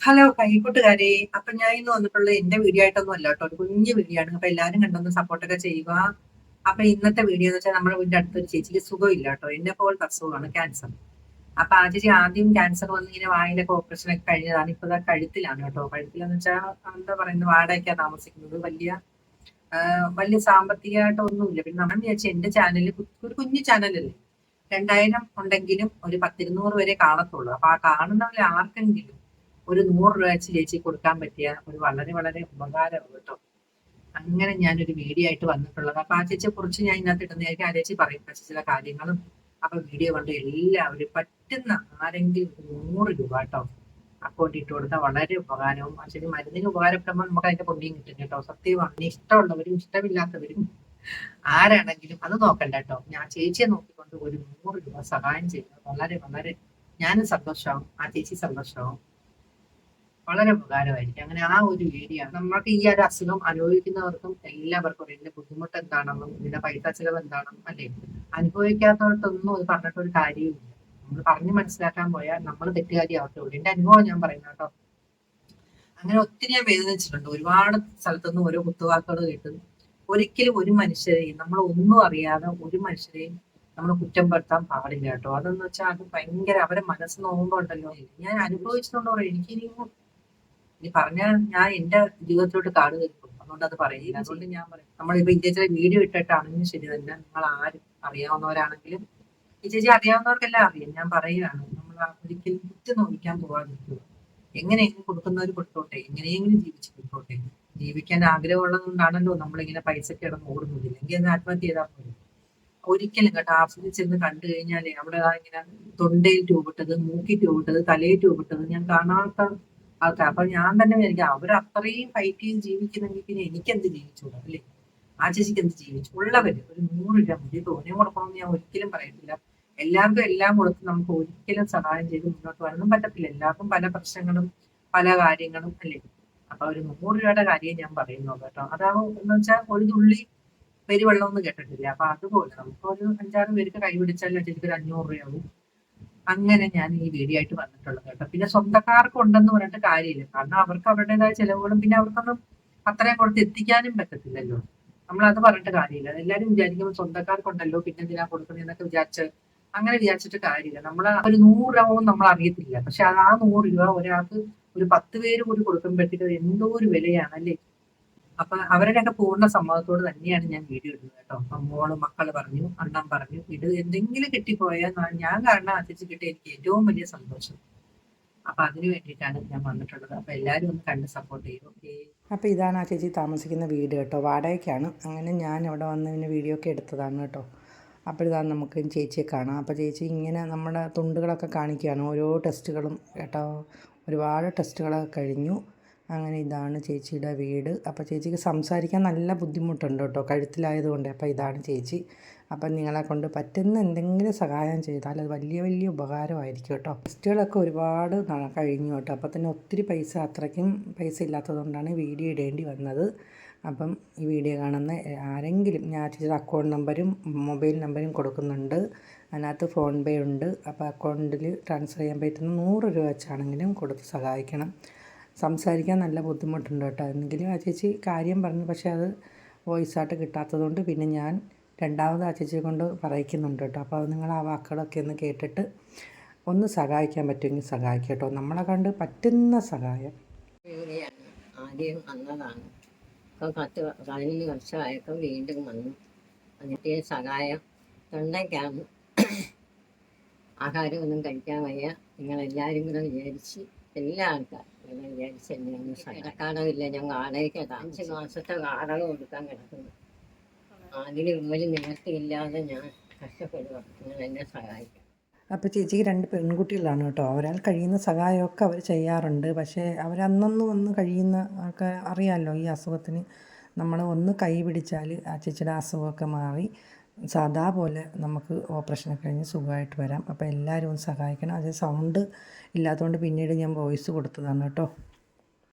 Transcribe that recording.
Hello കൈക്കൂട്ടുകാരെ അപ്പൊ ഞാൻ ഇന്ന് വന്നിട്ടുള്ള എന്റെ വീഡിയോ ആയിട്ടൊന്നും അല്ല കേട്ടോ. ഒരു കുഞ്ഞു വീഡിയോ ആണ്. അപ്പൊ എല്ലാരും കണ്ടൊന്ന് സപ്പോർട്ടൊക്കെ ചെയ്യുക. അപ്പൊ ഇന്നത്തെ വീഡിയോ എന്ന് വെച്ചാൽ നമ്മുടെ വീടിന്റെ അടുത്തൊരു ചേച്ചിക്ക് സുഖമില്ല കേട്ടോ. എന്നെ പോലത്തെ അസുഖമാണ് ക്യാൻസർ അപ്പൊ ആ ചേച്ചി ആദ്യം ക്യാൻസർ വന്ന് ഇങ്ങനെ വായിലൊക്കെ ഓപ്പറേഷൻ ഒക്കെ കഴിഞ്ഞതാണ്. ഇപ്പൊ കഴുത്തിലാണ് കേട്ടോ. കഴുത്തിലെന്ന് വെച്ചാൽ എന്താ പറയുന്നത്? വാടകയ്ക്കാ താമസിക്കുന്നത്. വലിയ വലിയ സാമ്പത്തികമായിട്ട് ഒന്നുമില്ല. പിന്നെ നമ്മൾ വിചാരിച്ചു എന്റെ ചാനലിൽ ഒരു കുഞ്ഞു ചാനലല്ലേ രണ്ടായിരം ഉണ്ടെങ്കിലും ഒരു പത്തിരുന്നൂറ് വരെ കാണത്തുള്ളൂ. അപ്പൊ ആ കാണുന്നവരെ ആർക്കെങ്കിലും ഒരു നൂറ് രൂപ വെച്ച് ചേച്ചി കൊടുക്കാൻ പറ്റിയ ഒരു വളരെ വളരെ ഉപകാരം കേട്ടോ. അങ്ങനെ ഞാനൊരു വീഡിയോ ആയിട്ട് വന്നിട്ടുള്ളത്. അപ്പൊ ആ ചേച്ചിയെ കുറിച്ച് ഞാൻ ഇതിനകത്ത് ഇടുന്നതായിരിക്കും. ആ ചേച്ചി പറയും പക്ഷെ ചില കാര്യങ്ങളും. അപ്പൊ വീഡിയോ കണ്ട് എല്ലാവരും പറ്റുന്ന ആരെങ്കിലും നൂറ് രൂപ കേട്ടോ അക്കൗണ്ട് ഇട്ട് കൊടുത്താൽ വളരെ ഉപകാരവും. പക്ഷേ മരുന്നിന് ഉപകാരപ്പെടുമ്പോൾ നമുക്ക് അതിന്റെ പുണ്യം കിട്ടും കേട്ടോ. സത്യമാണ് ഇഷ്ടമുള്ളവരും ഇഷ്ടമില്ലാത്തവരും ആരാണെങ്കിലും അത് നോക്കണ്ട കേട്ടോ. ഞാൻ ചേച്ചിയെ നോക്കിക്കൊണ്ട് ഒരു നൂറ് രൂപ സഹായം ചെയ്യുന്നത് വളരെ വളരെ ഞാനും സന്തോഷമാവും. ആ ചേച്ചി സന്തോഷമാവും. വളരെ ഉപകാരമായിരിക്കും. അങ്ങനെ ആ ഒരു ഏരിയ നമ്മൾക്ക് ഈ ഒരു അസുഖം അനുഭവിക്കുന്നവർക്കും എല്ലാവർക്കും ഇതിന്റെ ബുദ്ധിമുട്ട് എന്താണെന്നും ഇതിന്റെ പൈസ ചിലവ് എന്താണെന്നും അല്ലെ? അനുഭവിക്കാത്തവർക്കൊന്നും അത് പറഞ്ഞിട്ട് ഒരു കാര്യവുമില്ല. നമ്മൾ പറഞ്ഞു മനസ്സിലാക്കാൻ പോയാൽ നമ്മൾ തെറ്റുകാരിയാവത്തുള്ളൂ എന്റെ അനുഭവം ഞാൻ പറയുന്നത് കേട്ടോ. അങ്ങനെ ഒത്തിരി ഞാൻ വേദനിച്ചിട്ടുണ്ട്. ഒരുപാട് സ്ഥലത്തുനിന്ന് ഓരോ കുത്തുവാക്കുകൾ കേട്ടു ഒരിക്കലും ഒരു മനുഷ്യരെയും നമ്മൾ ഒന്നും അറിയാതെ ഒരു മനുഷ്യരെയും നമ്മൾ കുറ്റം പെടുത്താൻ പാടില്ല കേട്ടോ. അതെന്ന് വെച്ചാൽ അത് ഭയങ്കര അവരെ മനസ്സ് നോക്കുമ്പോ ഉണ്ടല്ലോ ഞാൻ അനുഭവിച്ചതുകൊണ്ട് എനിക്ക് ഇനി ഇനി പറഞ്ഞാൽ ഞാൻ എന്റെ ജീവിതത്തിലോട്ട് കാട് കയറിപ്പോകും. അതുകൊണ്ട് അത് പറയില്ല. അതുകൊണ്ട് ഞാൻ പറയും. നമ്മളിപ്പോ ഇന്ത്യ ചേച്ചിയുടെ വീഡിയോ ഇട്ടിട്ടാണെങ്കിലും ശരി തന്നെ നിങ്ങൾ ആരും അറിയാവുന്നവരാണെങ്കിലും ഈ ചേച്ചി അറിയാവുന്നവർക്കെല്ലാം അറിയാം. ഞാൻ പറയുകയാണ് നമ്മൾ ഒരിക്കലും കുത്തി നോക്കിക്കാൻ പോകാതിരിക്കുക എങ്ങനെയെങ്കിലും കൊടുക്കുന്നവർ കൊടുത്തോട്ടെ എങ്ങനെയെങ്കിലും ജീവിച്ചു കൊടുത്തോട്ടെ ജീവിക്കാൻ ആഗ്രഹമുള്ളതുകൊണ്ടാണല്ലോ നമ്മളിങ്ങനെ പൈസക്ക് കിടന്ന് ഓടുന്നത്. ഇല്ലെങ്കിൽ അത് ആത്മഹത്യ ചെയ്താൽ പോലും ഒരിക്കലും കേട്ടോ ആഫ്രിക്കയിൽ ചെന്ന് കണ്ടു കഴിഞ്ഞാലേ അവിടെ ഇങ്ങനെ തൊണ്ടയിൽ ട്യൂബിട്ടത് മൂക്കി ട്യൂബിട്ടത് തലയിൽ ട്യൂബിട്ടത് ഞാൻ കാണാത്ത ആൾക്കാർ. അപ്പൊ ഞാൻ തന്നെ വിചാരിക്കും അവർ അത്രയും ഫൈറ്റ് ചെയ്ത് ജീവിക്കുന്നെങ്കിൽ പിന്നെ എനിക്കെന്ത് ജീവിച്ചൂടാ അല്ലേ? ആ ചേച്ചിക്ക് എന്ത് ജീവിച്ചു? ഉള്ളവര് ഒരു നൂറ് രൂപ മുടി തോന്നിയും കൊടുക്കണമെന്ന് ഞാൻ ഒരിക്കലും പറയത്തില്ല. എല്ലാവർക്കും എല്ലാം കൊടുത്ത് നമുക്ക് ഒരിക്കലും സഹായം ചെയ്ത് മുന്നോട്ട് വരാനും പറ്റത്തില്ല. എല്ലാവർക്കും പല പ്രശ്നങ്ങളും പല കാര്യങ്ങളും അല്ലേ? അപ്പൊ ഒരു നൂറ് രൂപയുടെ കാര്യം ഞാൻ പറയുന്നു കേട്ടോ. അതാവും എന്ന് വെച്ചാൽ ഒരു തുള്ളി പെരുവെള്ളം ഒന്നും കേട്ടിട്ടില്ല? അപ്പൊ അതുപോലെ നമുക്ക് ഒരു അഞ്ചാറ് പേർക്ക് കൈ പിടിച്ചാൽ ചേച്ചിക്ക് ഒരു അഞ്ഞൂറ് രൂപയാവും. അങ്ങനെ ഞാൻ ഈ വീഡിയോ ആയിട്ട് വന്നിട്ടുള്ളത് കേട്ടോ. പിന്നെ സ്വന്തക്കാർക്ക് ഉണ്ടെന്ന് പറഞ്ഞിട്ട് കാര്യമില്ല. കാരണം അവർക്ക് അവരുടേതായ ചിലവുകളും പിന്നെ അവർക്കൊന്നും അത്രയും കൊടുത്ത് എത്തിക്കാനും പറ്റത്തില്ലല്ലോ. നമ്മൾ അത് പറഞ്ഞിട്ട് കാര്യമില്ല. എല്ലാവരും വിചാരിക്കുമ്പോൾ സ്വന്തക്കാർക്കുണ്ടല്ലോ പിന്നെ എന്തിനാ കൊടുക്കുന്നതെന്നൊക്കെ വിചാരിച്ച് അങ്ങനെ വിചാരിച്ചിട്ട് കാര്യമില്ല. നമ്മൾ ഒരു നൂറ് രൂപ നമ്മൾ അറിയത്തില്ല. പക്ഷെ ആ നൂറ് രൂപ ഒരാൾക്ക് ഒരു പത്ത് പേര് കൂടി കൊടുക്കുമ്പോഴത്തേക്ക് എന്തോ ഒരു വിലയാണ് അല്ലേ? അപ്പൊ അവരുടെയൊക്കെ പൂർണ സമ്മതത്തോട് തന്നെയാണ് ഞാൻ വീഡിയോ ഇടുന്നത് കേട്ടോ. അപ്പൊ മോൾ മക്കൾ പറഞ്ഞു അണ്ണൻ പറഞ്ഞു ഇത് എന്തെങ്കിലും കിട്ടിപ്പോയാൽ ഞാൻ കാരണം അച്ഛച്ച് കിട്ടിയ എനിക്ക് ഏറ്റവും വലിയ സന്തോഷം. അപ്പൊ അതിനു വേണ്ടിയിട്ടാണ് ഞാൻ വന്നിട്ടുള്ളത്. അപ്പൊ എല്ലാരും ഒന്ന് കണ്ട് സപ്പോർട്ട് ചെയ്തു അപ്പൊ ഇതാണ് ആ ചേച്ചി താമസിക്കുന്ന വീട് കേട്ടോ. വാടകയ്ക്കാണ്. അങ്ങനെ ഞാൻ അവിടെ വന്ന് പിന്നെ വീഡിയോ ഒക്കെ എടുത്തതാണ് കേട്ടോ. അപ്പോൾ ഇതാണ് നമുക്ക് ചേച്ചിയെ കാണാം. അപ്പോൾ ചേച്ചി ഇങ്ങനെ നമ്മുടെ തുണ്ടുകളൊക്കെ കാണിക്കുകയാണ്. ഓരോ ടെസ്റ്റുകളും കേട്ടോ. ഒരുപാട് ടെസ്റ്റുകളൊക്കെ കഴിഞ്ഞു. അങ്ങനെ ഇതാണ് ചേച്ചിയുടെ വീട്. അപ്പോൾ ചേച്ചിക്ക് സംസാരിക്കാൻ നല്ല ബുദ്ധിമുട്ടുണ്ട് കേട്ടോ. കഴുത്തിലായതുകൊണ്ട് അപ്പോൾ ഇതാണ് ചേച്ചി. അപ്പം നിങ്ങളെ കൊണ്ട് പറ്റുന്ന എന്തെങ്കിലും സഹായം ചെയ്താൽ അത് വലിയ വലിയ ഉപകാരമായിരിക്കും കേട്ടോ. ടെസ്റ്റുകളൊക്കെ ഒരുപാട് കഴിഞ്ഞു കേട്ടോ. അപ്പോൾ തന്നെ ഒത്തിരി പൈസ അത്രയ്ക്കും പൈസ ഇല്ലാത്തതുകൊണ്ടാണ് വീഡിയോ ഇടേണ്ടി വന്നത്. അപ്പം ഈ വീഡിയോ കാണുന്ന ആരെങ്കിലും ഞാൻ ചേച്ചിയുടെ അക്കൗണ്ട് നമ്പരും മൊബൈൽ നമ്പരും കൊടുക്കുന്നുണ്ട്. അതിനകത്ത് ഫോൺ പേ ഉണ്ട്. അപ്പോൾ അക്കൗണ്ടിൽ ട്രാൻസ്ഫർ ചെയ്യാൻ പറ്റുന്ന നൂറ് രൂപ വെച്ചാണെങ്കിലും കൊടുത്ത് സഹായിക്കണം. സംസാരിക്കാൻ നല്ല ബുദ്ധിമുട്ടുണ്ട് കേട്ടോ. എന്നെങ്കിലും ആ ചേച്ചി കാര്യം പറഞ്ഞു. പക്ഷേ അത് വോയിസ് ആയിട്ട് കിട്ടാത്തതുകൊണ്ട് പിന്നെ ഞാൻ രണ്ടാമത് ആ ചേച്ചിയെ കൊണ്ട് പറയിക്കുന്നുണ്ട് കേട്ടോ. അപ്പോൾ നിങ്ങൾ ആ വാക്കുകളൊക്കെ ഒന്ന് കേട്ടിട്ട് ഒന്ന് സഹായിക്കാൻ പറ്റുമെങ്കിൽ സഹായിക്കാം കേട്ടോ. നമ്മളെ കണ്ട് പറ്റുന്ന സഹായം. ആദ്യം വന്നതാണ്. ഇപ്പോൾ പത്ത് പതിനഞ്ച് വർഷമായപ്പോൾ വീണ്ടും വന്നു. അതിന്റെ സഹായം തൊണ്ടയ്ക്കാണ്. ആഹാരമൊന്നും കഴിക്കാൻ വയ്യ. നിങ്ങളെല്ലാവരും കൂടെ വിചാരിച്ച് എല്ലാ ആൾക്കാരും എന്നെ ഒന്ന് ഞാൻ വാടകയ്ക്ക് അഞ്ച് മാസത്തെ വാടക കൊടുക്കാൻ കിടക്കുന്നു. അതിന് ഒരു നിവർത്തിയില്ലാതെ ഞാൻ കഷ്ടപ്പെടുക നിങ്ങൾ എന്നെ സഹായിക്കും അപ്പോൾ ചേച്ചിക്ക് രണ്ട് പെൺകുട്ടികളാണ് കേട്ടോ. അവരാൽ കഴിയുന്ന സഹായമൊക്കെ അവർ ചെയ്യാറുണ്ട്. പക്ഷേ അവരന്നൊന്ന് വന്ന് കഴിയുന്ന ഒക്കെ അറിയാമല്ലോ ഈ അസുഖത്തിന്. നമ്മൾ ഒന്ന് കൈ പിടിച്ചാൽ ആ ചേച്ചിയുടെ അസുഖമൊക്കെ മാറി. സാധാ പോലെ നമുക്ക് ഓപ്പറേഷനൊക്കെ കഴിഞ്ഞ് സുഖമായിട്ട് വരാം. അപ്പോൾ എല്ലാവരും ഒന്ന് സഹായിക്കണം. അത് സൗണ്ട് ഇല്ലാത്തതുകൊണ്ട് പിന്നീട് ഞാൻ വോയിസ് കൊടുത്തതാണ് കേട്ടോ.